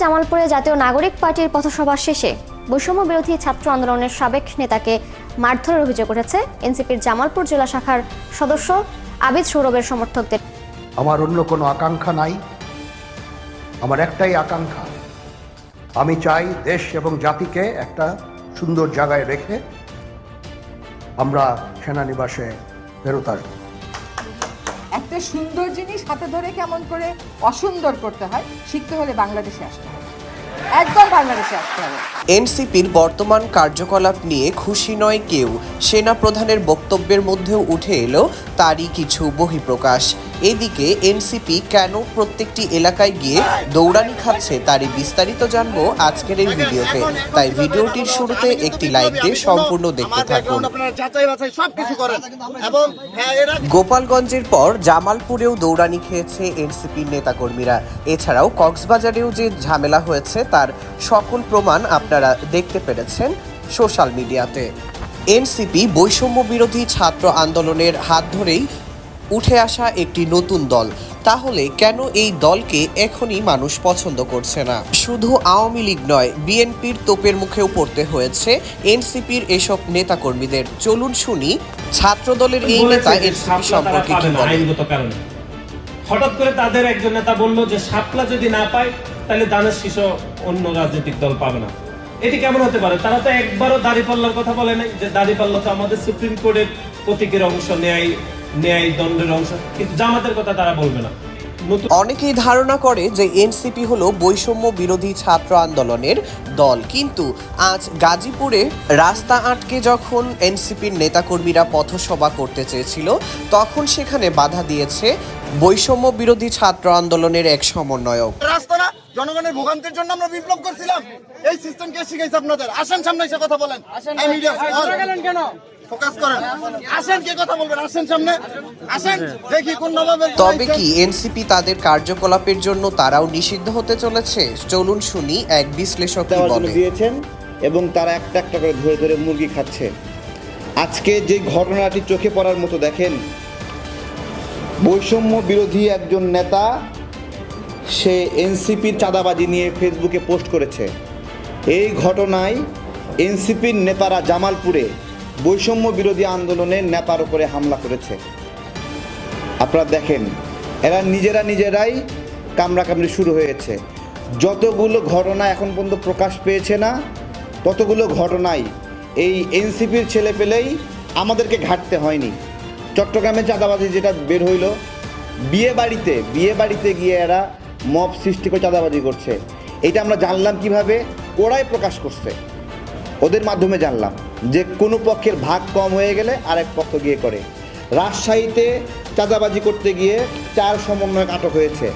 জামালপুরে জাতীয় নাগরিক পার্টির পথসভা শেষে বৈষম্য বিরোধী ছাত্র আন্দোলনের সাবেক নেতাকে মারধরের অভিযোগ উঠেছে এনসিপির জামালপুর জেলা শাখার সদস্য আবিদ সৌরভের সমর্থকদের। আমার অন্য কোনো আকাঙ্ক্ষা নাই। আমার একটাই আকাঙ্ক্ষা, আমি চাই দেশ এবং জাতিকে একটা সুন্দর জায়গায় রেখে আমরা সেনানিবাসে ফেরত আসব। সুন্দর জিনিস হাতে ধরে কেমন করে অসুন্দর করতে হয়, শিখতে হলে বাংলাদেশে আসতে হবে। বাংলাদেশে আসতে হবে। এনসিপির বর্তমান কার্যকলাপ নিয়ে খুশি নয় কেউ। সেনা প্রধানের বক্তব্যের মধ্যেও উঠে এলো, তারই কিছু বহিঃপ্রকাশ। এদিকে এনসিপি কেন প্রত্যেকটি এলাকায় গিয়ে দৌড়ানি খাচ্ছে তারই বিস্তারিত জানব আজকের এই ভিডিওতে। তাই ভিডিওটির শুরুতে একটি লাইক দিয়ে সম্পূর্ণ দেখতে থাকুন। হ্যাঁ গোপালগঞ্জের পর জামালপুরেও দৌড়ানি খেয়েছে এনসিপির নেতাকর্মীরা। এছাড়াও কক্সবাজারেও যে ঝামেলা হয়েছে তার সকল প্রমাণ আপনারা দেখতে পেরেছেন সোশ্যাল মিডিয়াতে। এনসিপি বৈষম্য বিরোধী ছাত্র আন্দোলনের হাত ধরেই উঠে আসা একটি নতুন দল। তাহলে কেন এই দলকে এখনই মানুষ পছন্দ করছে না? শুধু আওয়ামী লীগ নয় বিএনপির তোপের মুখেও পড়তে হয়েছে এনসিপির এসব নেতাকর্মীদের। চলুন শুনি ছাত্রদলের এই নেতা এনসিপি সম্পর্কে কি বলেন? হঠাৎ করে তাদের একজন নেতা বলল যে শাপলা যদি না পায় তাহলে দানের শীষ অন্য রাজনৈতিক দল পাবে না। এটি কেমন হতে পারে? তারা তো একবারও দাড়িপাল্লার কথা বলে নাই যে দাড়িপাল্লা তো আমাদের সুপ্রিম কোর্টের প্রতীকের অংশ ন্যায় ন্যায় দণ্ডের অংশ। কিন্তু জামাতের কথা তারা বলবে না। অনেকেই ধারণা করে যে এনসিপি হলো বৈষম্য বিরোধী ছাত্র আন্দোলনের দল। কিন্তু আজ গাজীপুরে রাস্তা আটকে যখন এনসিপির নেতাকর্মীরা পথসভা করতে চেয়েছিল তখন সেখানে বাধা দিয়েছে বৈষম্য বিরোধী ছাত্র আন্দোলনের এক সমন্বয়ক। জনগণের ভোগান্তির জন্য আমরা বিপ্লব করছিলাম। এই সিস্টেম কে শিখাইছে আপনাদের। আসেন সামনে এসে কথা বলেন। এই মিডিয়া ফোকাস করেন। আসেন কে কথা বলবেন? আসেন সামনে। আসেন। দেখি কোন নবাবের তবে কি এনসিপি তাদের কার্যকলাপের জন্য তারাও নিষিদ্ধ হতে চলেছে? চলুন শুনি এক বিশ্লেষক দিয়েছেন এবং তারা একটা একটা করে ধরে ধরে মুরগি খাচ্ছে। আজকে যে ঘটনাটি চোখে পড়ার মতো দেখেন বৈষম্য বিরোধী একজন নেতা সে এনসিপির চাঁদাবাজি নিয়ে ফেসবুকে পোস্ট করেছে। এই ঘটনায় এনসিপির নেতারা জামালপুরে বৈষম্য বিরোধী আন্দোলনের নেতার উপরে হামলা করেছে। আপনারা দেখেন, এরা নিজেরা নিজেরাই কামড়াকামড়ি শুরু হয়েছে। যতগুলো ঘটনা এখন পর্যন্ত প্রকাশ পেয়েছে না, ততগুলো ঘটনাই এই এনসিপির ছেলে পেলেই আমাদেরকে ঘাটতে হয়নি। চট্টগ্রামে চাঁদাবাজি যেটা বের হইল, বিয়ে বাড়িতে বিয়ে বাড়িতে গিয়ে এরা মব সৃষ্টি করে চাঁদাবাজি করছে। এটা আমরা জানলাম কীভাবে? ওরাই প্রকাশ করছে। ওদের মাধ্যমে জানলাম যে কোনো পক্ষের ভাগ কম হয়ে গেলে আরেক পক্ষ গিয়ে করে। রাজশাহীতে চাঁদাবাজি করতে গিয়ে চার সমন্বয়ক আটক হয়েছে।